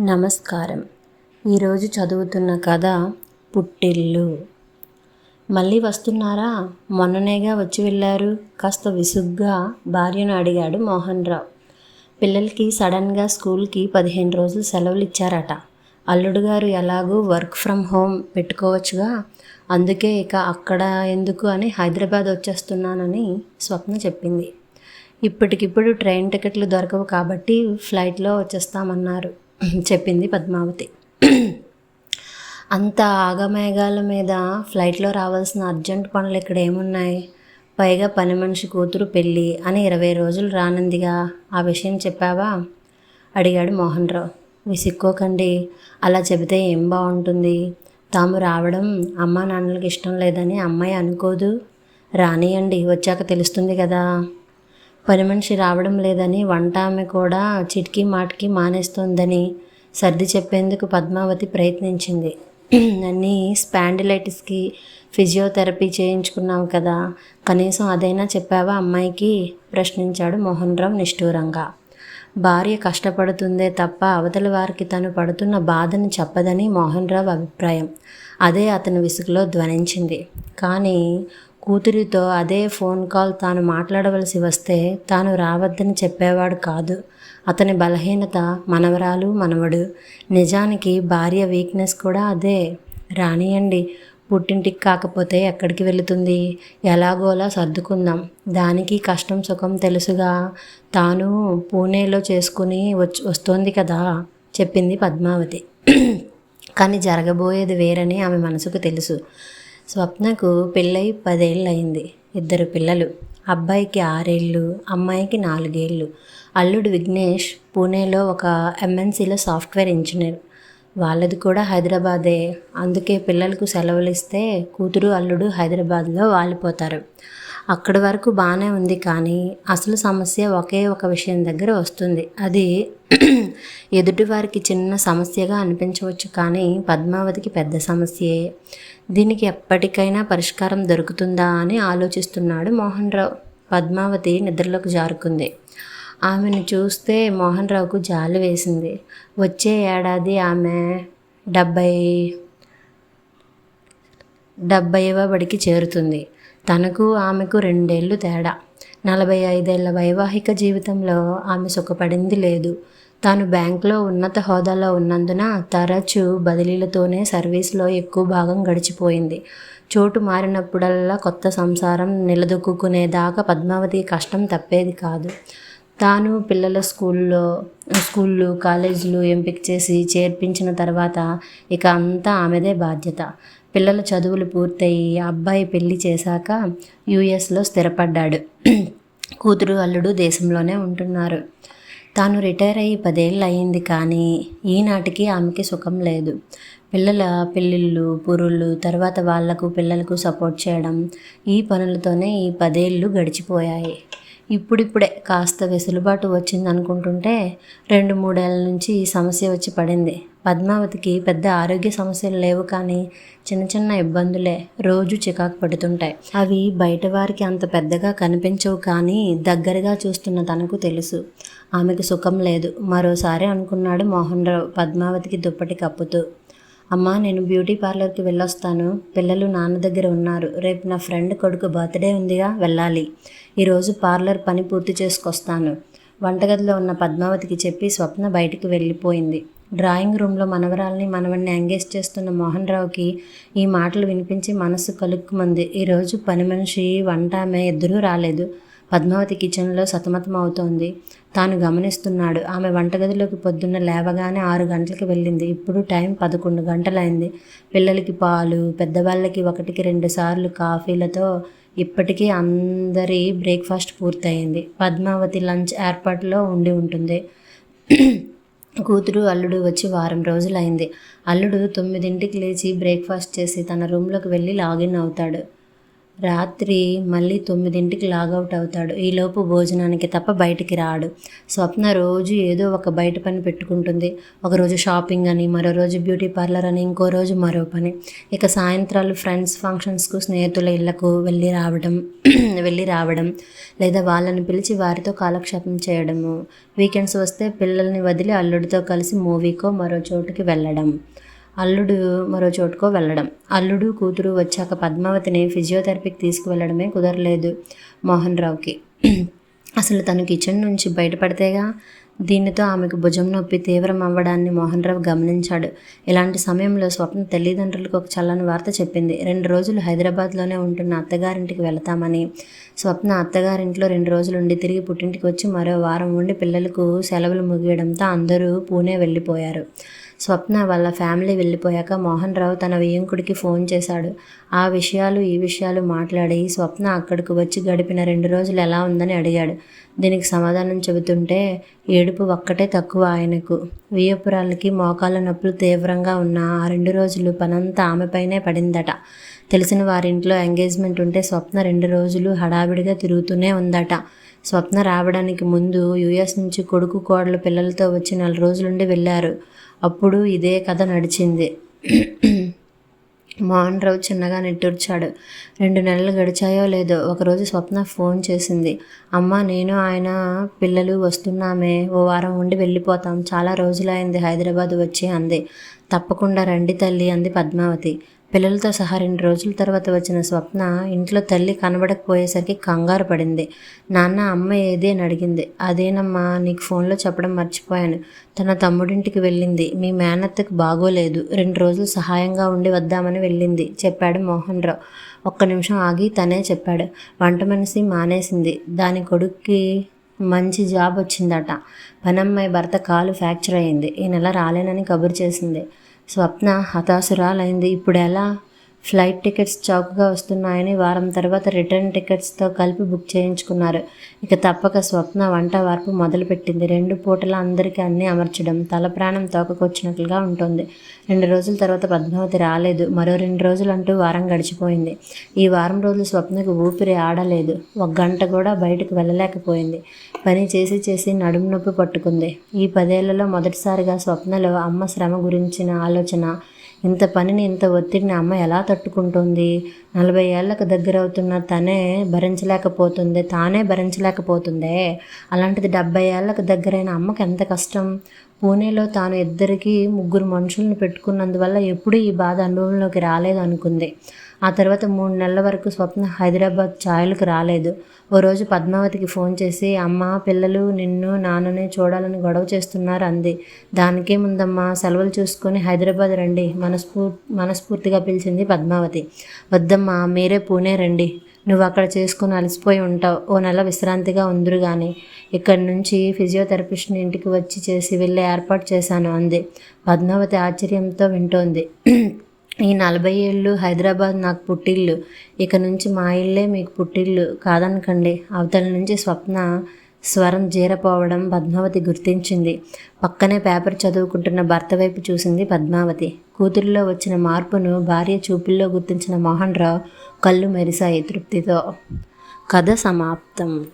నమస్కారం. ఈరోజు చదువుతున్న కథ పుట్టిల్లు. మళ్ళీ వస్తున్నారా? మొన్ననేగా వచ్చి వెళ్ళారు. కాస్త విసుగ్గా భార్యను అడిగాడు మోహన్ రావు పిల్లలకి సడన్గా స్కూల్కి పదిహేను రోజులు సెలవులు ఇచ్చారట అల్లుడు గారు ఎలాగూ వర్క్ ఫ్రమ్ హోమ్ పెట్టుకోవచ్చుగా. అందుకే ఇక అక్కడ ఎందుకు అని హైదరాబాద్ వచ్చేస్తున్నానని స్వప్న చెప్పింది. ఇప్పటికిప్పుడు ట్రైన్ టికెట్లు దొరకవు కాబట్టి ఫ్లైట్లో వచ్చేస్తామన్నారు. చెప్పింది పద్మావతి. అంత ఆగమేఘాల మీద ఫ్లైట్లో రావాల్సిన అర్జెంట్ పనులు ఇక్కడ ఏమున్నాయి? పైగా పని మనిషి కూతురు పెళ్ళి అని ఇరవై రోజులు రానందిగా ఆ విషయం చెప్పావా? అడిగాడు మోహన్ రావు విసిక్కోకండి. అలా చెబితే ఏం బాగుంటుంది? తాము రావడం అమ్మా నాన్నలకు ఇష్టం లేదని అమ్మాయి అనుకోదు? రానియండి వచ్చాక తెలుస్తుంది కదా. పని మనిషి రావడం లేదని వంట ఆమె కూడా చిటికీ మాటికి మానేస్తోందని సర్ది చెప్పేందుకు పద్మావతి ప్రయత్నించింది. అన్నీ స్పాండిలైటిస్కి ఫిజియోథెరపీ చేయించుకున్నావు కదా. కనీసం అదైనా చెప్పావా అమ్మాయికి? ప్రశ్నించాడు మోహన్ రావు నిష్ఠూరంగా. భార్య కష్టపడుతుందే తప్ప అవతల వారికి తను పడుతున్న బాధను చెప్పదని మోహన్ రావు అభిప్రాయం. అదే అతని విసుగులో ధ్వనించింది. కానీ కూతురితో అదే ఫోన్ కాల్ తాను మాట్లాడవలసి వస్తే తాను రావద్దని చెప్పేవాడు కాదు. అతని బలహీనత మనవరాలు మనవడు. నిజానికి భార్య వీక్నెస్ కూడా అదే. రానియండి పుట్టింటికి కాకపోతే ఎక్కడికి వెళుతుంది? ఎలాగోలా సర్దుకుందాం. దానికి కష్టం సుఖం తెలుసుగా. తాను పూణేలో చేసుకుని వచ్చి వస్తోంది కదా చెప్పింది పద్మావతి. కానీ జరగబోయేది వేరని ఆమె మనసుకు తెలుసు. స్వప్నకు పెళ్ళై పదేళ్ళు అయింది ఇద్దరు పిల్లలు. అబ్బాయికి ఆరేళ్ళు అమ్మాయికి నాలుగేళ్ళు. అల్లుడు విఘ్నేష్ పూణేలో ఒక ఎంఎన్సీలో సాఫ్ట్వేర్ ఇంజనీర్. వాళ్ళది కూడా హైదరాబాదే. అందుకే పిల్లలకు సెలవులు ఇస్తే కూతురు అల్లుడు హైదరాబాద్లో వాలిపోతారు. అక్కడి వరకు బాగానే ఉంది కానీ అసలు సమస్య ఒకే ఒక విషయం దగ్గర వస్తుంది. అది ఎదుటివారికి చిన్న సమస్యగా అనిపించవచ్చు కానీ పద్మావతికి పెద్ద సమస్యే. దీనికి ఎప్పటికైనా పరిష్కారం దొరుకుతుందా అని ఆలోచిస్తున్నాడు మోహన్ రావు పద్మావతి నిద్రలోకి జారుకుంది. ఆమెను చూస్తే మోహన్ రావుకు జాలి వేసింది. వచ్చే ఏడాది ఆమె డెబ్బై డెబ్బైవ బడికి చేరుతుంది. తనకు ఆమెకు రెండేళ్ళు తేడా. నలభై ఐదేళ్ళ వైవాహిక జీవితంలో ఆమె సుఖపడింది లేదు. తాను బ్యాంకులో ఉన్నత హోదాలో ఉన్నందున తరచూ బదిలీలతోనే సర్వీస్లో ఎక్కువ భాగం గడిచిపోయింది. చోటు మారినప్పుడల్లా కొత్త సంసారం నిలదొక్కునేదాకా పద్మావతి కష్టం తప్పేది కాదు. తాను పిల్లల స్కూల్లో స్కూళ్ళు కాలేజీలు ఎంపిక చేసి చేర్పించిన తర్వాత ఇక అంతా ఆమెదే బాధ్యత. పిల్లల చదువులు పూర్తయి అబ్బాయి పెళ్ళి చేశాక యుఎస్లో స్థిరపడ్డాడు. కూతురు అల్లుడు దేశంలోనే ఉంటున్నారు. తాను రిటైర్ అయ్యి పదేళ్ళు అయింది కానీ ఈనాటికి ఆమెకి సుఖం లేదు. పిల్లల పెళ్ళిళ్ళు పురుళ్ళు తర్వాత వాళ్ళకు పిల్లలకు సపోర్ట్ చేయడం ఈ పనులతోనే ఈ పదేళ్ళు గడిచిపోయాయి. ఇప్పుడిప్పుడే కాస్త వెసులుబాటు వచ్చింది అనుకుంటుంటే రెండు మూడేళ్ళ నుంచి ఈ సమస్య వచ్చి పడింది. పద్మావతికి పెద్ద ఆరోగ్య సమస్యలు లేవు కానీ చిన్న చిన్న ఇబ్బందులే రోజు చికాకు పడుతుంటాయి. అవి బయట వారికి అంత పెద్దగా కనిపించవు కానీ దగ్గరగా చూస్తున్న తనకు తెలుసు. ఆమెకు సుఖం లేదు. మరోసారి అనుకున్నాడు మోహన్ రావు పద్మావతికి దుప్పటి కప్పుతూ. అమ్మా నేను బ్యూటీ పార్లర్కి వెళ్ళొస్తాను. పిల్లలు నాన్న దగ్గర ఉన్నారు. రేపు నా ఫ్రెండ్ కొడుకు బర్త్డే ఉందిగా వెళ్ళాలి. ఈరోజు పార్లర్ పని పూర్తి చేసుకొస్తాను. వంటగదిలో ఉన్న పద్మావతికి చెప్పి స్వప్న బయటికి వెళ్ళిపోయింది. డ్రాయింగ్ రూమ్లో మనవరాల్ని మనవడిని ఎంగేజ్ చేస్తున్న మోహన్ రావుకి ఈ మాటలు వినిపించి మనసు కలుక్కుమంది. ఈరోజు పని మనిషి వంట ఆమె ఇద్దరూ రాలేదు. పద్మావతి కిచెన్లో సతమతం అవుతోంది. తాను గమనిస్తున్నాడు ఆమె వంటగదిలోకి పొద్దున్న లేవగానే ఆరు గంటలకు వెళ్ళింది. ఇప్పుడు టైం పదకొండు గంటలైంది. పిల్లలకి పాలు పెద్దవాళ్ళకి ఒకటికి రెండు సార్లు కాఫీలతో ఇప్పటికీ అందరి బ్రేక్ఫాస్ట్ పూర్తయింది. పద్మావతి లంచ్ ఏర్పాటులో ఉండి ఉంటుంది. కూతురు అల్లుడు వచ్చి వారం రోజులైంది. అల్లుడు తొమ్మిదింటికి లేచి బ్రేక్ఫాస్ట్ చేసి తన రూమ్లోకి వెళ్ళి లాగిన్ అవుతాడు. రాత్రి మళ్ళీ తొమ్మిదింటికి లాగౌట్ అవుతాడు. ఈలోపు భోజనానికి తప్ప బయటికి రాడు. స్వప్న రోజు ఏదో ఒక బయట పని పెట్టుకుంటుంది. ఒకరోజు షాపింగ్ అని మరో రోజు బ్యూటీ పార్లర్ అని ఇంకో రోజు మరో పని. ఇక సాయంత్రాలు ఫ్రెండ్స్ ఫంక్షన్స్కు స్నేహితుల ఇళ్ళకు వెళ్ళి రావడం వెళ్ళి రావడం లేదా వాళ్ళని పిలిచి వారితో కాలక్షేపం చేయడము. వీకెండ్స్ వస్తే పిల్లల్ని వదిలి అల్లుడితో కలిసి మూవీకో మరో చోటుకి వెళ్ళడం. అల్లుడు మరో చోటుకో వెళ్ళడం. అల్లుడు కూతురు వచ్చాక పద్మావతిని ఫిజియోథెరపీకి తీసుకువెళ్ళడమే కుదరలేదు మోహన్ రావుకి. అసలు తను కిచెన్ నుంచి బయటపడితేగా దీనితో ఆమెకు భుజం నొప్పి తీవ్రం అవ్వడాన్ని మోహన్ రావు గమనించాడు. ఇలాంటి సమయంలో స్వప్న తల్లిదండ్రులకు ఒక చల్లని వార్త చెప్పింది. రెండు రోజులు హైదరాబాద్లోనే ఉంటున్న అత్తగారింటికి వెళతామని. స్వప్న అత్తగారింట్లో రెండు రోజులు ఉండి తిరిగి పుట్టింటికి వచ్చి మరో వారం ఉండి పిల్లలకు సెలవులు ముగియడంతో అందరూ పూణే వెళ్ళిపోయారు. స్వప్న వాళ్ళ ఫ్యామిలీ వెళ్ళిపోయాక మోహన్ రావు తన వియ్యంకుడికి ఫోన్ చేశాడు. ఆ విషయాలు ఈ విషయాలు మాట్లాడి స్వప్న అక్కడికి వచ్చి గడిపిన రెండు రోజులు ఎలా ఉందని అడిగాడు. దీనికి సమాధానం చెబుతుంటే ఏడుపు ఒక్కటే తక్కువ ఆయనకు. వియపురాలకి మోకాళ్ళ నొప్పులు తీవ్రంగా ఉన్న ఆ రెండు రోజులు పనంతా ఆమెపైనే పడిందట. తెలిసిన వారింట్లో ఎంగేజ్మెంట్ ఉంటే స్వప్న రెండు రోజులు హడావిడిగా తిరుగుతూనే ఉందట. స్వప్న రావడానికి ముందు యుఎస్ నుంచి కొడుకు కోడలు పిల్లలతో వచ్చి నెల రోజులుండి వెళ్ళారు. అప్పుడు ఇదే కథ నడిచింది. మోహన్ రావు చిన్నగా నిట్టూర్చాడు. రెండు నెలలు గడిచాయో లేదో ఒకరోజు స్వప్న ఫోన్ చేసింది. అమ్మ నేను ఆయన పిల్లలు వస్తున్నామే. ఓ వారం ఉండి వెళ్ళిపోతాం. చాలా రోజులైంది హైదరాబాద్ వచ్చి అంది. తప్పకుండా రండి తల్లి అంది పద్మావతి. పిల్లలతో సహా రెండు రోజుల తర్వాత వచ్చిన స్వప్న ఇంట్లో తల్లి కనబడకపోయేసరికి కంగారు పడింది. నాన్న అమ్మ ఏది అని అడిగింది. అదేనమ్మా నీకు ఫోన్లో చెప్పడం మర్చిపోయాను. తన తమ్ముడింటికి వెళ్ళింది. మీ మేనత్తకు బాగోలేదు. రెండు రోజులు సహాయంగా ఉండి వద్దామని వెళ్ళింది చెప్పాడు మోహన్ రావు ఒక్క నిమిషం ఆగి తనే చెప్పాడు. వంట మనిషి మానేసింది. దాని కొడుక్కి మంచి జాబ్ వచ్చిందట. పనమ్మాయి భర్త కాలు ఫ్రాక్చర్ అయింది. ఈ నెల రాలేనని కబురు చేసింది. స్వప్న హతాశురాలైంది. ఇప్పుడు ఎలా ఫ్లైట్ టికెట్స్ చౌకగా వస్తున్నాయని వారం తర్వాత రిటర్న్ టికెట్స్తో కలిపి బుక్ చేయించుకున్నారు. ఇక తప్పక స్వప్న వంట వార్పు మొదలుపెట్టింది. రెండు పూటల అందరికీ అన్నీ అమర్చడం తల ప్రాణం తోకకొచ్చినట్లుగా ఉంటుంది. రెండు రోజుల తర్వాత పద్మావతి రాలేదు. మరో రెండు రోజులు అంటూ వారం గడిచిపోయింది. ఈ వారం రోజులు స్వప్నకు ఊపిరి ఆడలేదు. ఒక గంట కూడా బయటకు వెళ్ళలేకపోయింది. పని చేసి చేసి నడుము నొప్పి పట్టుకుంది. ఈ పదేళ్ళలో మొదటిసారిగా స్వప్నలో అమ్మ శ్రమ గురించిన ఆలోచన ఇంత పనిని ఇంత ఒత్తిడిని అమ్మ ఎలా తట్టుకుంటుంది? నలభై ఏళ్ళకు దగ్గర అవుతున్న తనే భరించలేకపోతుంది తానే భరించలేకపోతుందే. అలాంటిది డెబ్బై ఏళ్ళకు దగ్గరైన అమ్మకి ఎంత కష్టం? పూణేలో తాను ఇద్దరికి ముగ్గురు మనుషులను పెట్టుకున్నందువల్ల ఎప్పుడూ ఈ బాధ అనుభవంలోకి రాలేదు అనుకుంది. ఆ తర్వాత మూడు నెలల వరకు స్వప్న హైదరాబాద్ ఛాయలకు రాలేదు. ఓ రోజు పద్మావతికి ఫోన్ చేసి అమ్మ పిల్లలు నిన్ను నాన్ననే చూడాలని గొడవ చేస్తున్నారు అంది. దానికే ముందమ్మా సెలవులు చూసుకొని హైదరాబాద్ రండి మనస్ఫూ మనస్ఫూర్తిగా పిలిచింది పద్మావతి. వద్దమ్మా మీరే పూణే రండి. నువ్వు అక్కడ చేసుకుని అలసిపోయి ఉంటావు. ఓ నెల విశ్రాంతిగా ఉందరు కానీ ఇక్కడి నుంచి ఫిజియోథెరపిస్ట్ని ఇంటికి వచ్చి చేసి వెళ్ళే ఏర్పాటు చేశాను అంది. పద్మావతి ఆశ్చర్యంతో వింటోంది. ఈ నలభై ఏళ్ళు హైదరాబాద్ నాకు పుట్టిల్లు. ఇక నుంచి మా ఇల్లే మీకు పుట్టిల్లు. కాదనకండి అవతల నుంచి స్వప్న స్వరం జీరపోవడం పద్మావతి గుర్తించింది. పక్కనే పేపర్ చదువుకుంటున్న భర్త వైపు చూసింది పద్మావతి. కూతురిలో వచ్చిన మార్పును భార్య చూపుల్లో గుర్తించిన మోహన్ రావు కళ్ళు మెరిశాయి తృప్తితో. కథ సమాప్తం.